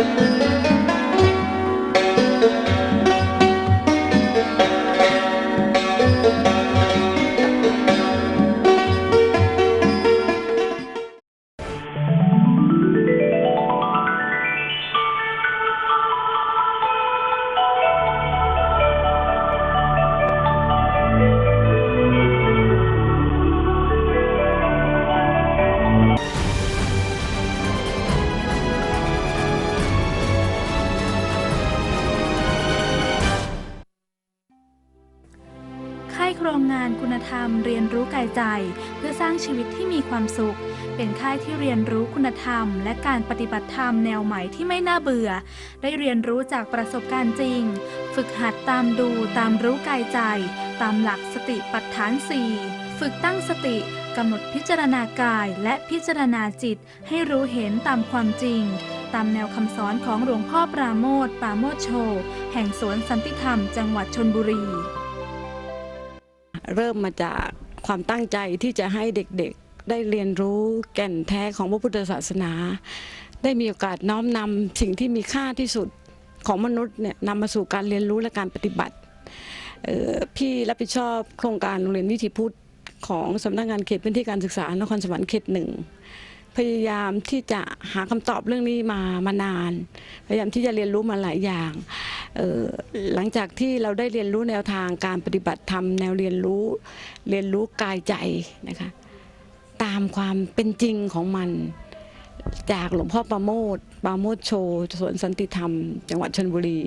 ค่ ธรรม เรียนรู้กายใจ เพื่อสร้างชีวิตที่มีความสุข เป็นค่ายที่เรียนรู้คุณธรรม และการปฏิบัติธรรมแนวใหม่ที่ไม่น่าเบื่อ ได้เรียนรู้จากประสบการณ์จริง ฝึกหัดตามดูตามรู้กายใจ ตามหลักสติปัฏฐาน4ฝึกตั้งสติกำหนดพิจารณากายและพิจารณาจิต ให้รู้เห็นตามความจริง ตามแนวคำสอนของหลวงพ่อปราโมทปราโมทโช แห่งสวนสันติธรรมจังหวัดชนบุรี เริ่มมาจากความตั้งใจที่จะให้เด็กๆได้เรียนรู้แก่นแท้ของพระพุทธศาสนา ได้มีโอกาสน้อมนำสิ่งที่มีค่าที่สุดของมนุษย์เนี่ยนำมาสู่การเรียนรู้และการปฏิบัติออพี่รับผิดชอบโครงการโรงเรียนวิถีพุทธของสำนักงานเขตพื้นที่การศึกษานครสวรรค์เขตหนึ่ง พยายามที่จะหาคำตอบเรื่องนี้มามานาน พยายามที่จะเรียนรู้มาหลายอย่างออหลังจากที่เราได้เรียนรู้แนวทางการปฏิบัติธรรมแนวเรียนรู้เรียนรู้กายใจนะคะตามความเป็นจริงของมัน จากหลวงพ่อประโมทปาโมทโชสวนสันติธรรม จังหวัดชนบุรี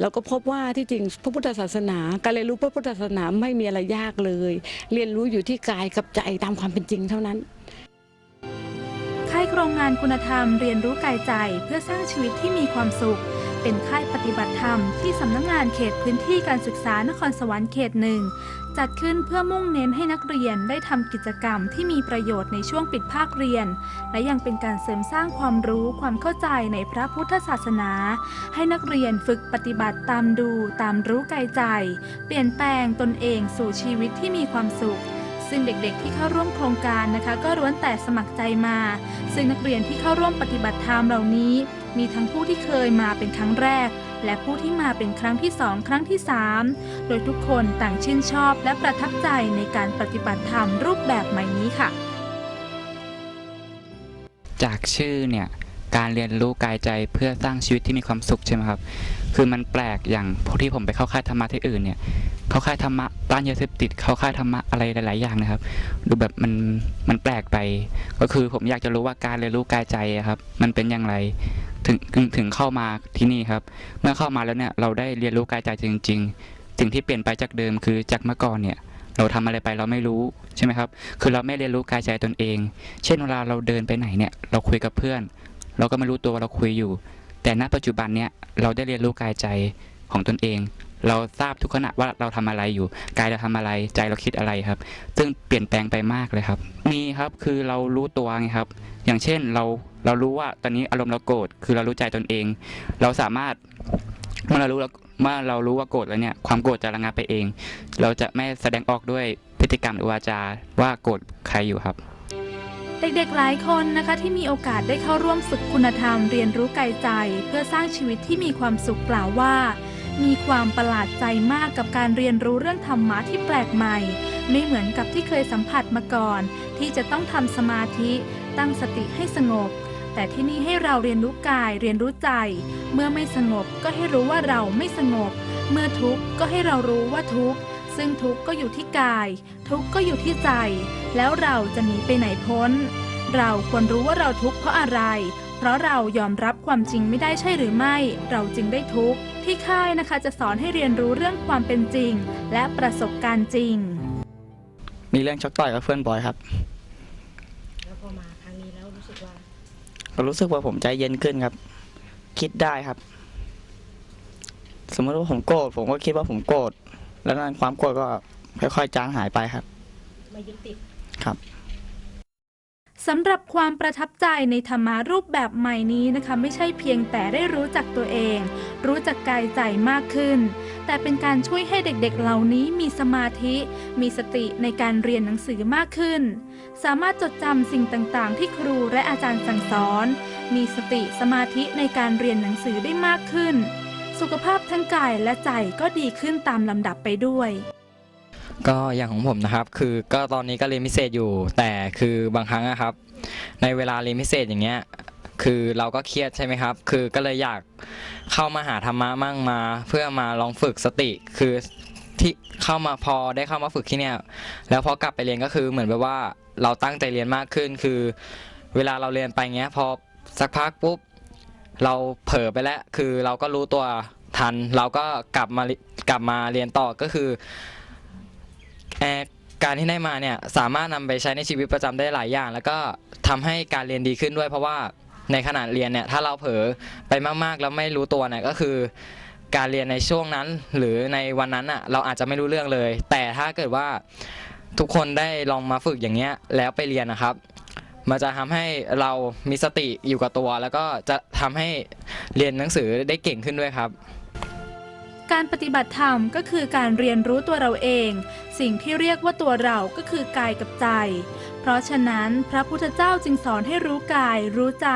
เราก็พบว่าที่จริงพระพุทธศาสนาการเรียนรู้พระพุทธศาสนาไม่มีอะไรยากเลย เรียนรู้อยู่ที่กายกับใจตามความเป็นจริงเท่านั้น โครงงานคุณธรรมเรียนรู้กายใจเพื่อสร้างชีวิตที่มีความสุข เป็นค่ายปฏิบัติธรรมที่สำนักงานเขตพื้นที่การศึกษานครสวรรค์เขตหนึ่งจัดขึ้นเพื่อมุ่งเน้นให้นักเรียนได้ทำกิจกรรมที่มีประโยชน์ในช่วงปิดภาคเรียน และยังเป็นการเสริมสร้างความรู้ความเข้าใจในพระพุทธศาสนา ให้นักเรียนฝึกปฏิบัติตามดู ตามรู้กายใจ เปลี่ยนแปลงตนเองสู่ชีวิตที่มีความสุข ซึ่งเด็กๆที่เข้าร่วมโครงการนะคะ ก็ล้วนแต่สมัครใจมา ซึ่งนักเรียนที่เข้าร่วมปฏิบัติธรรมเหล่านี้ มีทั้งผู้ที่เคยมาเป็นครั้งแรก และผู้ที่มาเป็นครั้งที่สองครั้งที่สามโดยทุกคนต่างชื่นชอบและประทับใจในการปฏิบัติธรรมรูปแบบใหม่นี้ค่ะ จากชื่อเนี่ยการเรียนรู้กายใจเพื่อสร้างชีวิตที่มีความสุขใช่ไหมครับ คือมันแปลกอย่างพวกที่ผมไปเข้าค่ายธรรมะที่อื่นเนี่ย เข้าค่ายธรรมะต้านยาเสพติด เข้าค่ายธรรมะอะไรหลาย ๆ อย่างนะครับ ดูแบบมันมันแปลกไป ก็คือผมอยากจะรู้ว่าการเรียนรู้กายใจอะครับ มันเป็นอย่างไรถึงถึงเข้ามาที่นี่ครับ เมื่อเข้ามาแล้วเนี่ยเราได้เรียนรู้กายใจจริง ๆ สิ่งที่เปลี่ยนไปจากเดิมคือจากเมื่อก่อนเนี่ยเราทำอะไรไปเราไม่รู้ใช่ไหมครับ คือเราไม่เรียนรู้กายใจตนเอง เช่นเวลาเราเดินไปไหนเนี่ยเราคุยกับเพื่อน เราก็ไม่รู้ตัวว่าเราคุยอยู่ แต่ณปัจจุบันเนี่ยเราได้เรียนรู้กายใจของตนเอง เราทราบทุกขณะว่าเราทำอะไรอยู่กายเราทำอะไรใจเราคิดอะไรครับ ซึ่งเปลี่ยนแปลงไปมากเลยครับ มีครับคือเรารู้ตัวไงครับ อย่างเช่นเราเรารู้ว่าตอนนี้อารมณ์เราโกรธคือเรารู้ใจตนเอง เราสามารถเมื่อเรารู้เมื่อเรารู้ว่าโกรธแล้วเนี่ยความโกรธจะระงับไปเอง เราจะไม่แสดงออกด้วยพฤติกรรมหรือวาจาว่าโกรธใครอยู่ครับ เด็กๆหลายคนนะคะที่มีโอกาสได้เข้าร่วมฝึกคุณธรรม เรียนรู้กายใจ เพื่อสร้างชีวิตที่มีความสุขกล่าวว่า มีความประหลาดใจมากกับการเรียนรู้เรื่องธรรมะที่แปลกใหม่ ไม่เหมือนกับที่เคยสัมผัสมาก่อน ที่จะต้องทำสมาธิ ตั้งสติให้สงบ แต่ที่นี่ให้เราเรียนรู้กายเรียนรู้ใจ เมื่อไม่สงบก็ให้รู้ว่าเราไม่สงบ เมื่อทุกข์ก็ให้เรารู้ว่าทุกข์ซึ่งทุกข์ก็อยู่ที่กาย ทุกข์ก็อยู่ที่ใจ แล้วเราจะหนีไปไหนพ้น เราควรรู้ว่าเราทุกข์เพราะอะไร เพราะเรายอมรับความจริงไม่ได้ใช่หรือไม่ เราจึงได้ทุกข์ที่ค่ายนะคะจะสอนให้เรียนรู้เรื่องความเป็นจริง และประสบการณ์จริง มีเรื่องชกต่อยกับเพื่อนบ่อยครับ แล้วพอมาครั้งนี้แล้วรู้สึกว่า ก็รู้สึกว่าผมใจเย็นขึ้นครับ คิดได้ครับ สมมติว่าผมโกรธผมก็คิดว่าผมโกรธแล้วนั้นความโกรธก็ค่อยๆจางหายไปครับ ไม่ยึดติดครับ สำหรับความประทับใจในธรรมารูปแบบใหม่นี้นะคะ ไม่ใช่เพียงแต่ได้รู้จักตัวเอง รู้จักกายใจมากขึ้น แต่เป็นการช่วยให้เด็กๆเหล่านี้มีสมาธิ มีสติในการเรียนหนังสือมากขึ้น สามารถจดจำสิ่งต่างๆ ที่ครูและอาจารย์สั่งสอน มีสติสมาธิในการเรียนหนังสือได้มากขึ้น สุขภาพทั้งกายและใจก็ดีขึ้นตามลำดับไปด้วย ก็อย่างของผมนะครับ คือก็ตอนนี้ก็เรียนพิเศษอยู่ แต่คือบางครั้งอะครับ ในเวลาเรียนพิเศษอย่างเงี้ยคือเราก็เครียดใช่ไหมครับ คือก็เลยอยากเข้ามาหาธรรมะมั่งมา เพื่อมาลองฝึกสติ คือที่เข้ามาพอได้เข้ามาฝึกที่เนี่ย แล้วพอกลับไปเรียนก็คือเหมือนแบบว่าเราตั้งใจเรียนมากขึ้น คือเวลาเราเรียนไปเงี้ยพอสักพักปุ๊บเราเผลอไปแล้ว คือเราก็รู้ตัวทัน เราก็กลับมากลับมาเรียนต่อก็คือ เอ่อการที่ได้มาเนี่ยสามารถนำไปใช้ในชีวิตประจำได้หลายอย่าง แล้วก็ทำให้การเรียนดีขึ้นด้วยเพราะว่าในขณะเรียนเนี่ยถ้าเราเผลอไปมากๆแล้วไม่รู้ตัวเนี่ยก็คือ การเรียนในช่วงนั้นหรือในวันนั้นอะเราอาจจะไม่รู้เรื่องเลย แต่ถ้าเกิดว่าทุกคนได้ลองมาฝึกอย่างเงี้ยแล้วไปเรียนนะครับ มันจะทำให้เรามีสติอยู่กับตัว แล้วก็จะทำให้เรียนหนังสือได้เก่งขึ้นด้วยครับ การปฏิบัติธรรมก็คือการเรียนรู้ตัวเราเอง สิ่งที่เรียกว่าตัวเราก็คือกายกับใจ เพราะฉะนั้นพระพุทธเจ้าจึงสอนให้รู้กายรู้ใจ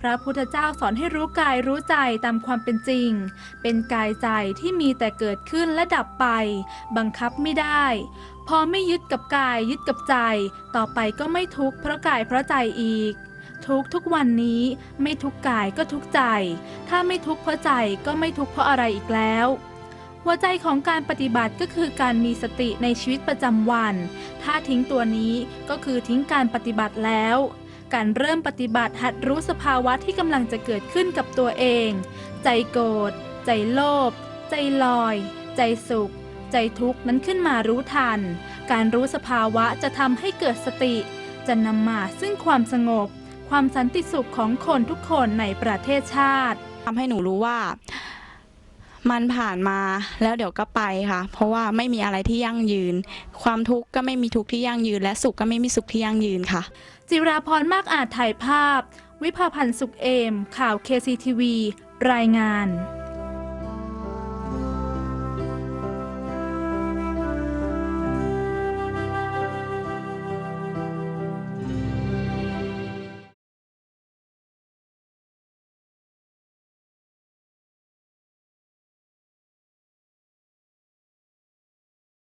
พระพุทธเจ้าสอนให้รู้กายรู้ใจตามความเป็นจริง เป็นกายใจที่มีแต่เกิดขึ้นและดับไป บังคับไม่ได้ พอไม่ยึดกับกายยึดกับใจ ต่อไปก็ไม่ทุกข์เพราะกายเพราะใจอีก ทุกทุกวันนี้ไม่ทุกกายก็ทุกใจ ถ้าไม่ทุกเพราะใจก็ไม่ทุกเพราะอะไรอีกแล้ว หัวใจของการปฏิบัติก็คือการมีสติในชีวิตประจำวัน ถ้าทิ้งตัวนี้ก็คือทิ้งการปฏิบัติแล้ว การเริ่มปฏิบัติหัดรู้สภาวะที่กำลังจะเกิดขึ้นกับตัวเอง ใจโกรธ ใจโลภ ใจลอย ใจสุข ใจทุกข์นั้นขึ้นมารู้ทัน การรู้สภาวะจะทำให้เกิดสติ จะนำมาซึ่งความสงบ ความสันติสุขของคนทุกคนในประเทศชาติ ทำให้หนูรู้ว่ามันผ่านมาแล้วเดี๋ยวก็ไปค่ะ เพราะว่าไม่มีอะไรที่ยั่งยืน ความทุกข์ก็ไม่มีทุกข์ที่ยั่งยืน และสุขก็ไม่มีสุขที่ยั่งยืนค่ะ จิราพรมากอาจถ่ายภาพ วิภาพันธ์สุขเอม ข่าว KCTV รายงาน